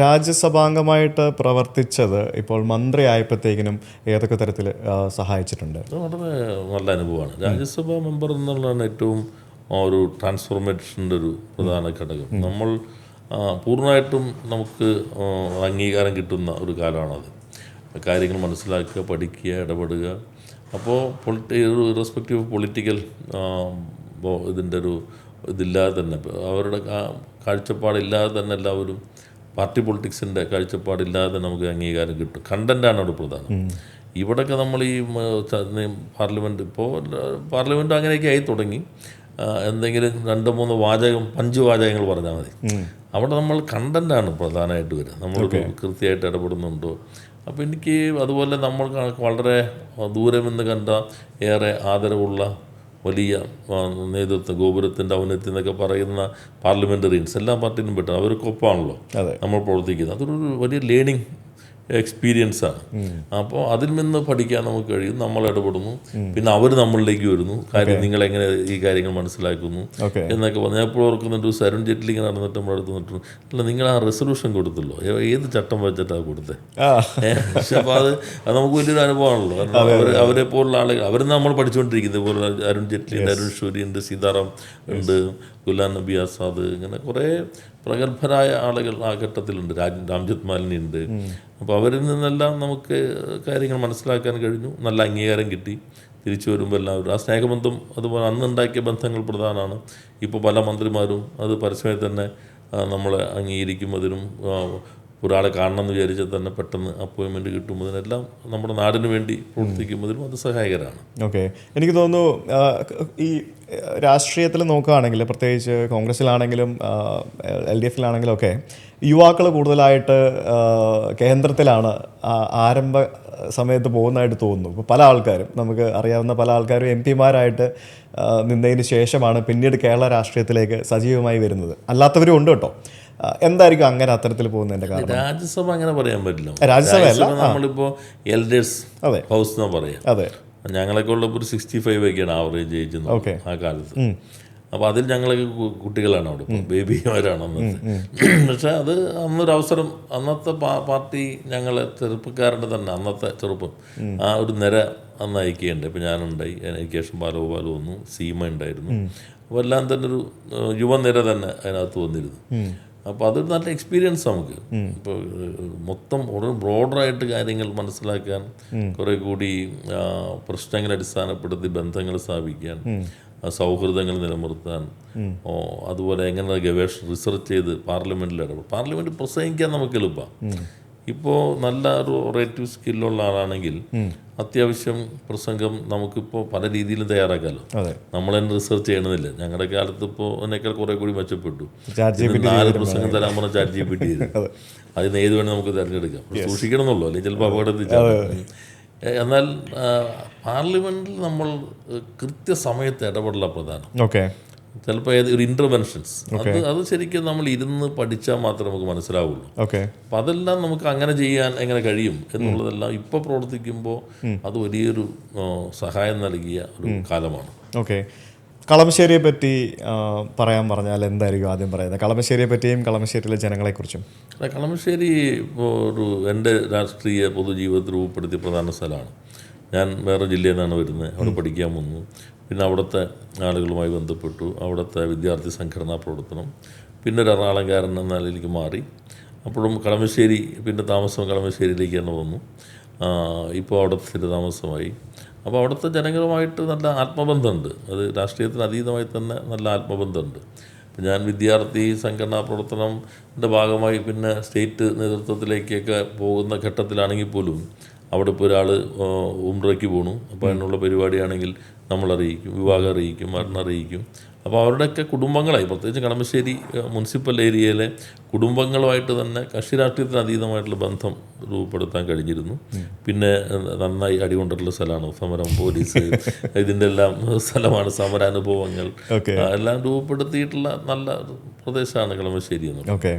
രാജ്യസഭാംഗമായിട്ട് പ്രവർത്തിച്ചത് ഇപ്പോൾ മന്ത്രി ആയപ്പോഴത്തേക്കിനും ഏതൊക്കെ തരത്തിൽ സഹായിച്ചിട്ടുണ്ട്? അത് വളരെ നല്ല അനുഭവമാണ്. രാജ്യസഭാ മെമ്പർ എന്നുള്ളതാണ് ഏറ്റവും ഒരു ട്രാൻസ്ഫോർമേഷന്റെ ഒരു പ്രധാന ഘടകം. നമ്മൾ പൂർണമായിട്ടും നമുക്ക് അംഗീകാരം കിട്ടുന്ന ഒരു കാലമാണത്. കാര്യങ്ങൾ മനസ്സിലാക്കുക പഠിക്കുക ഇടപെടുക. അപ്പോൾ പൊളിറ്റി ഒരു റെസ്പെക്റ്റീവ് പൊളിറ്റിക്കൽ ഇതിന്റെ ഒരു ഇതില്ലാതെ തന്നെ അവരുടെ കാഴ്ചപ്പാടില്ലാതെ തന്നെ എല്ലാവരും പാർട്ടി പൊളിറ്റിക്സിന്റെ കാഴ്ചപ്പാടില്ലാതെ നമുക്ക് അംഗീകാരം കിട്ടും. കണ്ടന്റാണ് അവിടെ പ്രധാനം. ഇവിടെയൊക്കെ നമ്മൾ ഈ പാർലമെന്റ് ഇപ്പോൾ പാർലമെന്റ് അങ്ങനെയൊക്കെ ആയി തുടങ്ങി. എന്തെങ്കിലും രണ്ട് മൂന്ന് വാചകം പഞ്ച് വാചകങ്ങൾ പറഞ്ഞാൽ മതി. അവിടെ നമ്മൾ കണ്ടന്റാണ് പ്രധാനമായിട്ട് വരിക. നമ്മൾ കൃത്യമായിട്ട് ഇടപെടുന്നുണ്ടോ? അപ്പോൾ എനിക്ക് അതുപോലെ നമ്മൾ വളരെ ദൂരമെന്ന് നിന്ന് കണ്ട ഏറെ ആദരവുള്ള വലിയ നേതൃത്വം ഗോപുരത്തിന്റെ ഔന്നത്യം എന്നൊക്കെ പറയുന്ന പാർലമെന്ററിയൻസ് എല്ലാ പാർട്ടിയിലും പെട്ടു അവർക്കൊപ്പമാണല്ലോ. നമ്മൾ പ്രവർത്തിക്കുന്നത് അതൊരു വലിയ ലേണിംഗ് എക്സ്പീരിയൻസ് ആണ് അപ്പോൾ അതിൽ നിന്ന് പഠിക്കാൻ നമുക്ക് കഴിയും. നമ്മൾ ഇടപെടുന്നു. പിന്നെ അവർ നമ്മളിലേക്ക് വരുന്നു. കാര്യം നിങ്ങൾ എങ്ങനെ ഈ കാര്യങ്ങൾ മനസ്സിലാക്കുന്നു എന്നൊക്കെ പറഞ്ഞു. ഞാൻ എപ്പോഴും ഓർക്കുന്നുണ്ട് സരുൺ ജെറ്റ്ലി ഇങ്ങനെ നടന്നിട്ട് നമ്മുടെ അടുത്ത് നിന്നിട്ട് അല്ല നിങ്ങൾ ആ റെസൊല്യൂഷൻ കൊടുത്തല്ലോ. ഏത് ചട്ടം വെച്ചിട്ടാണ് കൊടുത്തത് പക്ഷെ അപ്പോൾ അത് അത് നമുക്ക് വലിയൊരു അനുഭവമാണല്ലോ. കാരണം അവർ അവരെ പോലുള്ള ആളുകൾ അവർ നമ്മൾ പഠിച്ചുകൊണ്ടിരിക്കുന്നത് പോലെ അരുൺ ജെറ്റ്ലി ഉണ്ട് അരുൺ ഷൂരി ഉണ്ട് സീതാറാം ഉണ്ട് ഗുലാം നബി ആസാദ് ഇങ്ങനെ കുറേ പ്രഗത്ഭരായ ആളുകൾ ആ ഘട്ടത്തിലുണ്ട്. രാജ് രാംജിത് മാലിനി ഉണ്ട്. അപ്പോൾ അവരിൽ നിന്നെല്ലാം നമുക്ക് കാര്യങ്ങൾ മനസ്സിലാക്കാൻ കഴിഞ്ഞു. നല്ല അംഗീകാരം കിട്ടി. തിരിച്ചു വരുമ്പോൾ എല്ലാവരും ആ സ്നേഹബന്ധം അതുപോലെ അന്ന് ഉണ്ടാക്കിയ ബന്ധങ്ങൾ പ്രധാനമാണ്. ഇപ്പോൾ പല മന്ത്രിമാരും അത് പരസ്യമായി തന്നെ നമ്മളെ നമ്മളെ അംഗീകരിക്കുന്നതിനും ആ, കാണണം എന്ന് വിചാരിച്ചാൽ തന്നെ പെട്ടെന്ന് അപ്പോയിൻമെന്റ് കിട്ടുന്നതിനെല്ലാം നമ്മുടെ നാടിന് വേണ്ടി പ്രവർത്തിക്കുമ്പോഴും അത് സഹായകരമാണ്. ഓക്കെ എനിക്ക് തോന്നുന്നു ഈ രാഷ്ട്രീയത്തിൽ നോക്കുകയാണെങ്കിൽ പ്രത്യേകിച്ച് കോൺഗ്രസ്സിലാണെങ്കിലും എൽ ഡി എഫിലാണെങ്കിലും ഒക്കെ യുവാക്കൾ കൂടുതലായിട്ട് കേന്ദ്രത്തിലാണ് ആരംഭ സമയത്ത് പോകുന്നതായിട്ട് തോന്നുന്നു. ഇപ്പോൾ പല ആൾക്കാരും നമുക്ക് അറിയാവുന്ന പല ആൾക്കാരും എം പിമാരായിട്ട് നിന്നതിന് ശേഷമാണ് പിന്നീട് കേരള രാഷ്ട്രീയത്തിലേക്ക് സജീവമായി വരുന്നത്. അല്ലാത്തവരും ഉണ്ട് കേട്ടോ. എന്തായിരിക്കും അങ്ങനെ അത്തരത്തിൽ പോകുന്നതിന്റെ കാരണം? രാജ്യസഭ അങ്ങനെ പറയാൻ പറ്റില്ല. രാജ്യസഭ നമ്മളിപ്പോ എൽഡേഴ്സ് അതെ. ഹൗസ് എന്നാ പറയാം. അതെ. ഞങ്ങളൊക്കെ ഉള്ളപ്പോൾ ഒരു സിക്സ്റ്റി ഫൈവ് ഒക്കെയാണ് ആവറേജ് ഓക്കെ. ആ കാലത്ത്. അപ്പോൾ അതിൽ ഞങ്ങളൊക്കെ കുട്ടികളാണ് അവിടെ ബേബിമാരാണ് അന്നത്തെ പക്ഷെ അത് അന്നൊരു അവസരം അന്നത്തെ പാർട്ടി ഞങ്ങളെ ചെറുപ്പക്കാരുടെ തന്നെ അന്നത്തെ ചെറുപ്പം. ആ ഒരു നിര അന്ന് അയക്കുകയുണ്ട് ഇപ്പം ഞാനുണ്ടായി. എനിക്ക് ശേഷം ബാലഗോപാൽ വന്നു. സീമ ഉണ്ടായിരുന്നു. അപ്പോൾ എല്ലാം തന്നെ ഒരു യുവനിര തന്നെ അതിനകത്ത് വന്നിരുന്നു. അപ്പോൾ അതൊരു നല്ല എക്സ്പീരിയൻസ് നമുക്ക്. ഇപ്പോൾ മൊത്തം ഒരു ബ്രോഡറായിട്ട് കാര്യങ്ങൾ മനസ്സിലാക്കാൻ കുറെ കൂടി പ്രശ്നങ്ങൾ പ്രശ്നങ്ങളെ അടിസ്ഥാനപ്പെടുത്തി ബന്ധങ്ങൾ സ്ഥാപിക്കാൻ സൗഹൃദങ്ങൾ നിലനിർത്താൻ അതുപോലെ എങ്ങനെ ഗവേഷണം റിസർച്ച് ചെയ്ത് പാർലമെന്റിൽ ഇടപെടും. പാർലമെന്റ് പ്രസംഗിക്കാൻ നമുക്ക് എളുപ്പമാണ് ഇപ്പോൾ നല്ല ഒരു ഒറേറ്റീവ് സ്കില്ലുള്ള ആളാണെങ്കിൽ അത്യാവശ്യം പ്രസംഗം നമുക്കിപ്പോൾ പല രീതിയിലും തയ്യാറാക്കാമല്ലോ നമ്മൾ തന്നെ റിസർച്ച് ചെയ്യണമെന്നില്ല ഞങ്ങളുടെ കാലത്ത് ഇപ്പോൾ അതിനേക്കാൾ കുറെ കൂടി മെച്ചപ്പെട്ടു. നാല് പ്രസംഗം തരാൻ പറഞ്ഞ ചാറ്റ് ജി പി ടി അതിന് ഏത് വേണേൽ നമുക്ക് തിരഞ്ഞെടുക്കാം. സൂക്ഷിക്കണം എന്നുള്ളൂ അല്ലെങ്കിൽ ചിലപ്പോൾ അപകടത്തിൽ എന്നാൽ പാർലമെന്റിൽ നമ്മൾ കൃത്യസമയത്ത് ഇടപെടല പ്രധാനം. ഓക്കെ. ചിലപ്പോൾ ഏത് ഒരു ഇന്റർവെൻഷൻസ് അത് അത് ശരിക്കും നമ്മൾ ഇരുന്ന് പഠിച്ചാൽ മാത്രമേ നമുക്ക് മനസ്സിലാവുള്ളൂ. ഓക്കെ അപ്പം അതെല്ലാം നമുക്ക് അങ്ങനെ ചെയ്യാൻ എങ്ങനെ കഴിയും എന്നുള്ളതെല്ലാം ഇപ്പോൾ പ്രവർത്തിക്കുമ്പോൾ അത് വലിയൊരു സഹായം നൽകിയ ഒരു കാലമാണ്. ഓക്കെ കളമശ്ശേരിയെ പറ്റി പറയാൻ പറഞ്ഞാൽ എന്തായിരിക്കും ആദ്യം പറയുന്നത്? കളമശ്ശേരിയെ പറ്റിയും കളമശ്ശേരിയിലെ ജനങ്ങളെക്കുറിച്ചും. അല്ല, കളമശ്ശേരി ഒരു എന്റെ രാഷ്ട്രീയ പൊതുജീവിതത്തിൽ രൂപപ്പെടുത്തിയ പ്രധാന സ്ഥലമാണ്. ഞാൻ വേറെ ജില്ലയിൽ നിന്നാണ് വരുന്നത്. അവിടെ പഠിക്കാൻ വന്നു. പിന്നെ അവിടുത്തെ ആളുകളുമായി ബന്ധപ്പെട്ടു. അവിടുത്തെ വിദ്യാർത്ഥി സംഘടനാ പ്രവർത്തനം. പിന്നെ ഒരു എറണാകുളംകാരൻ എന്ന നിലയിലേക്ക് മാറി. അപ്പോഴും കളമശ്ശേരി പിന്നെ താമസം കളമശ്ശേരിയിലേക്ക് തന്നെ വന്നു ഇപ്പോൾ അവിടെ സ്ഥിരതാമസമായി. അപ്പോൾ അവിടുത്തെ ജനങ്ങളുമായിട്ട് നല്ല ആത്മബന്ധമുണ്ട്. അത് രാഷ്ട്രീയത്തിന് അതീതമായി തന്നെ നല്ല ആത്മബന്ധമുണ്ട്. ഞാൻ വിദ്യാർത്ഥി സംഘടനാ പ്രവർത്തനത്തിന്റെ ഭാഗമായി പിന്നെ സ്റ്റേറ്റ് നേതൃത്വത്തിലേക്കൊക്കെ പോകുന്ന ഘട്ടത്തിലാണെങ്കിൽ പോലും അവിടെ ഇപ്പോൾ ഒരാൾ ഉംറയ്ക്ക് പോണു. അപ്പോൾ അതിനുള്ള പരിപാടിയാണെങ്കിൽ നമ്മൾ അറിയിക്കും വിവാഹം അറിയിക്കും മരണം അറിയിക്കും. അപ്പോൾ അവരുടെയൊക്കെ കുടുംബങ്ങളായി. പ്രത്യേകിച്ച് കളമശ്ശേരി മുനിസിപ്പൽ ഏരിയയിലെ കുടുംബങ്ങളുമായിട്ട് തന്നെ കക്ഷി രാഷ്ട്രീയത്തിന് അതീതമായിട്ടുള്ള ബന്ധം രൂപപ്പെടുത്താൻ കഴിഞ്ഞിരുന്നു. പിന്നെ നന്നായി അടികൊണ്ടിട്ടുള്ള സ്ഥലമാണ്. സമരം പോലീസ് ഇതിന്റെ എല്ലാം സ്ഥലമാണ്. സമരാനുഭവങ്ങൾ എല്ലാം രൂപപ്പെടുത്തിയിട്ടുള്ള നല്ല പ്രദേശമാണ് കളമശ്ശേരി എന്നുള്ളത് ഓക്കെ.